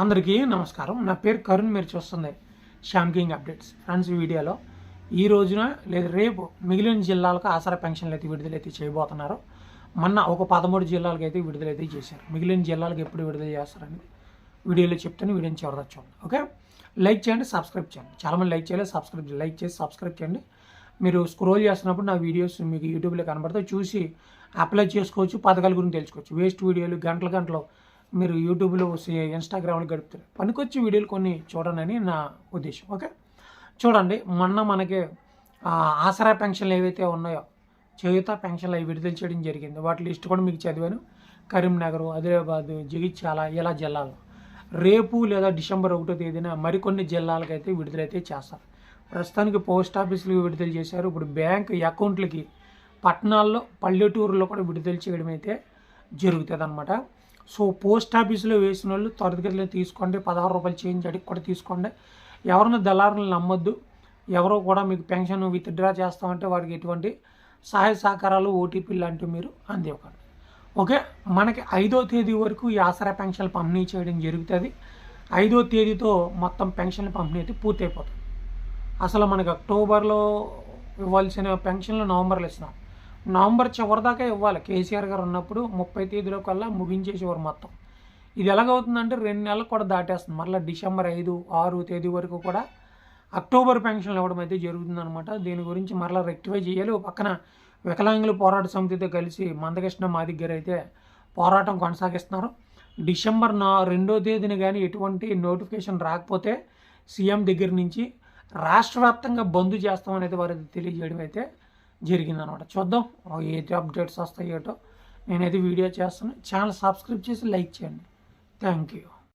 అందరికీ నమస్కారం. నా పేరు కరుణ్ మీరు చూస్తుంది శ్యామ్ కింగ్ అప్డేట్స్. ఫ్రెండ్స్ వీడియోలో ఈ రోజున లేదా రేపు మిగిలిన జిల్లాలకు ఆసరా పెన్షన్లు అయితే విడుదలైతే చేయబోతున్నారు. మొన్న ఒక పదమూడు జిల్లాలకు అయితే విడుదలైతే చేశారు. మిగిలిన జిల్లాలకు ఎప్పుడు విడుదల చేస్తారని వీడియోలో చెప్తాను. వీడియోని చివరిదా చూడండి. ఓకే? లైక్ చేయండి సబ్స్క్రైబ్ చేయండి. చాలామంది లైక్ చేయలేదు సబ్స్క్రైబ్ లైక్ చేసి సబ్స్క్రైబ్ చేయండి. మీరు స్క్రోల్ చేస్తున్నప్పుడు నా వీడియోస్ మీకు యూట్యూబ్లో కనబడితే చూసి అప్లై చేసుకోవచ్చు పథకాల గురించి తెలుసుకోవచ్చు. వేస్ట్ వీడియోలు గంటల గంటలు మీరు యూట్యూబ్లో ఇన్స్టాగ్రామ్లో గడుపుతారు. పనికొచ్చి వీడియోలు కొన్ని చూడండి నా ఉద్దేశం. ఓకే? చూడండి మొన్న మనకి ఆసరా పెన్షన్లు ఏవైతే ఉన్నాయో చేయుత పెన్షన్లు అవి విడుదల చేయడం జరిగింది. వాటి లిస్ట్ కూడా మీకు చదివాను. కరీంనగర్ ఆదిలాబాద్ జగిత్యాల ఇలా జిల్లాలో. రేపు లేదా డిసెంబర్ ఒకటో తేదీన మరికొన్ని జిల్లాలకైతే విడుదలైతే చేస్తారు. ప్రస్తుతానికి పోస్ట్ ఆఫీసులు విడుదల చేశారు. ఇప్పుడు బ్యాంక్ అకౌంట్లకి పట్టణాల్లో పల్లెటూరులో కూడా విడుదల చేయడం అయితే జరుగుతుంది అనమాట సో పోస్ట్ ఆఫీస్లో వేసిన వాళ్ళు త్వరితగతిలో తీసుకోండి పదహారు రూపాయలు చేంజ్ అడిగి కూడా తీసుకోండి. ఎవరిని దళారులను నమ్మొద్దు ఎవరో కూడా మీకు పెన్షన్ విత్డ్రా చేస్తామంటే వాడికి ఎటువంటి సహాయ సహకారాలు ఓటీపీ లాంటివి మీరు అందివ్వకండి. ఓకే మనకి ఐదో తేదీ వరకు ఈ ఆసరా పెన్షన్లు పంపిణీ చేయడం జరుగుతుంది. ఐదో తేదీతో మొత్తం పెన్షన్లు పంపిణీ అయితే పూర్తయిపోతుంది. అసలు మనకి అక్టోబర్లో ఇవ్వాల్సిన పెన్షన్లు నవంబర్లో ఇస్తున్నాం. నవంబర్ చివరి దాకా ఇవ్వాలి. కేసీఆర్ గారు ఉన్నప్పుడు ముప్పై తేదీలో కల్లా ముగించేసేవారు మొత్తం. ఇది ఎలాగవుతుందంటే రెండు నెలలు కూడా దాటేస్తుంది. మళ్ళీ డిసెంబర్ ఐదు ఆరు తేదీ వరకు కూడా అక్టోబర్ పెన్షన్లు ఇవ్వడం అయితే జరుగుతుందన్నమాట. దీని గురించి మరలా రెక్టిఫై చేయాలి. పక్కన వికలాంగుల పోరాట సమితితో కలిసి మందకృష్ణ మా దగ్గర అయితే పోరాటం కొనసాగిస్తున్నారు. డిసెంబర్ నా రెండో తేదీన కానీ ఎటువంటి నోటిఫికేషన్ రాకపోతే సీఎం దగ్గర నుంచి రాష్ట్ర వ్యాప్తంగా బంద్ చేస్తామనేది వారు తెలియజేయడం అయితే జరిగిందనమాట. చూద్దాం ఏది అప్డేట్స్ వస్తాయేటో నేనైతే వీడియో చేస్తాను ఛానల్ సబ్స్క్రైబ్ చేసి లైక్ చేయండి. Thank you.